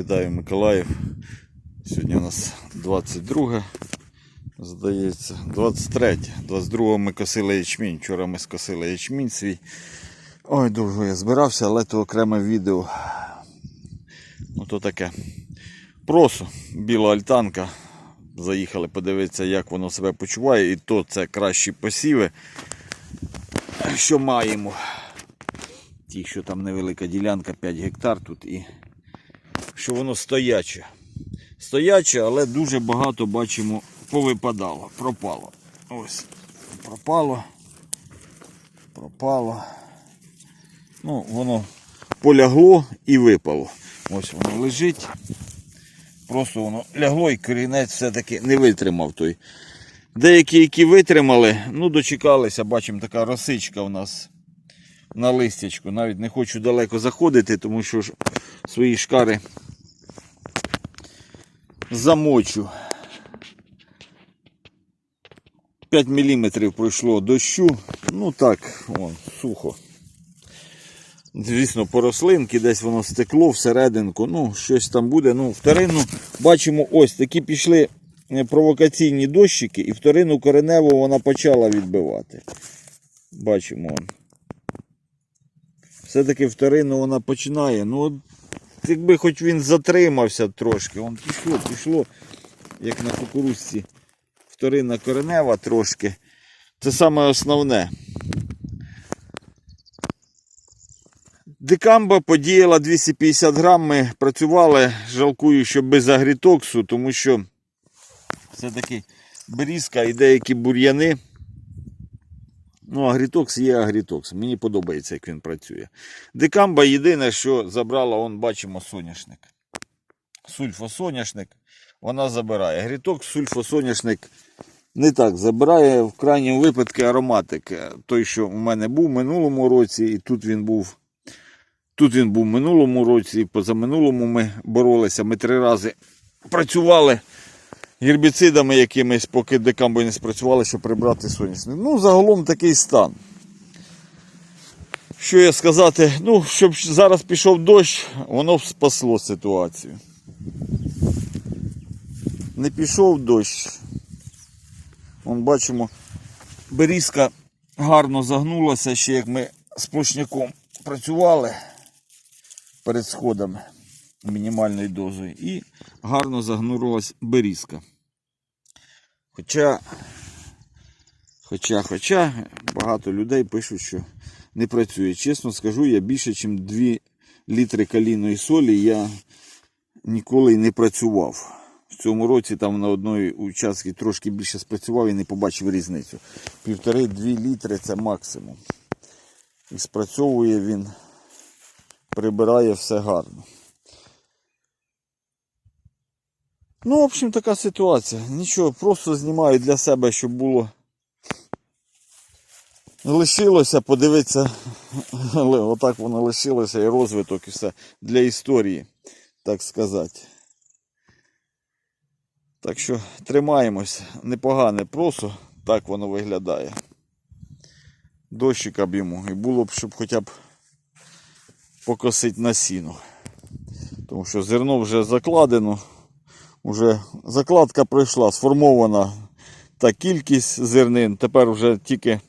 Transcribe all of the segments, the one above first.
Вітаю Миколаїв. Сьогодні у нас 22, здається, 23. 22 ми косили ячмінь. Вчора ми скосили ячмінь свій. Ой, довго я збирався, але то окреме відео. Ну то таке. Просо, біла альтанка. Заїхали подивитися, як воно себе почуває. І то це кращі посіви. Що маємо? Ті, що там невелика ділянка, 5 гектар тут і що воно стояче. Стояче, але дуже багато бачимо повипадало, пропало. Ось, пропало, пропало. Ну, воно полягло і випало. Ось воно лежить. Просто воно лягло і корінець все-таки не витримав той. Деякі, які витримали, ну дочекалися, бачимо, така росичка у нас на листячку. Навіть не хочу далеко заходити, тому що свої шкари замочу. 5 мм пройшло дощу. Ну так, вон, сухо. Звісно, по рослинки, десь воно стекло всерединку, ну, щось там буде. Ну, вторинну бачимо, ось такі пішли е, провокаційні дощики, і вторинну кореневу вона почала відбивати. Бачимо. Все-таки вторинну вона починає. Ну, якби хоч він затримався трошки, он пішло, пішло, як на кукурузці. Вторинна коренева трошки. Це саме основне. Дикамба подіяла 250 грам. Ми працювали, жалкую, що без агрітоксу, тому що все-таки берізка і деякі бур'яни. Ну, агрітокс є агрітокс. Мені подобається, як він працює. Дикамба єдине, що забрала, он бачимо соняшник. Сульфосоняшник. Вона забирає. Агрітокс, сульфосоняшник не так забирає. В крайньому випадку ароматик. Той, що у мене був в минулому році, і тут він був. Тут він був в минулому році, і позаминулому ми боролися. Ми три рази працювали гербіцидами якимись, поки декамби не спрацювали, щоб прибрати соняшник. Ну, загалом такий стан. Що я сказати? Ну, щоб зараз пішов дощ, воно б спасло ситуацію. Не пішов дощ. Вон бачимо, берізка гарно загнулася, ще як ми з плошняком працювали перед сходами мінімальною дозою. І гарно загнулась берізка. Хоча, хоча, хоча, багато людей пишуть, що не працює. Чесно скажу, я більше, ніж 2 літри калійної солі я ніколи не працював. В цьому році там на одній участці трошки більше спрацював і не побачив різницю. Півтори-дві літри це максимум. І спрацьовує він, прибирає все гарно. Ну, в общем, така ситуація. Нічого, просто знімаю для себе, щоб було. Лишилося, подивитися, але отак воно лишилося і розвиток, і все для історії, так сказати. Так що тримаємось, непогане просо, так воно виглядає. Дощика б йому. І було б, щоб хоча б покосити на сіно. Тому що зерно вже закладено. Уже закладка пройшла, сформована та кількість зернин. Тепер вже тільки,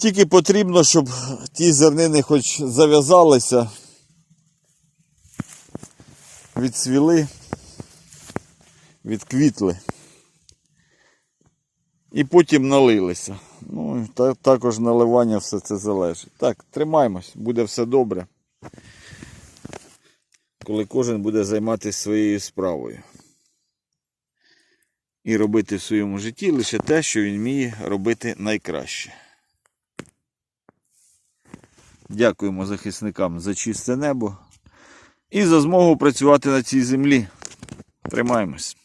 тільки потрібно, щоб ті зернини хоч зав'язалися, відсвіли, відквітли. І потім налилися. Ну, та, також наливання все це залежить. Так, тримаємось, буде все добре коли кожен буде займатися своєю справою. І робити в своєму житті лише те, що він вміє робити найкраще. Дякуємо захисникам за чисте небо і за змогу працювати на цій землі. Тримаємось.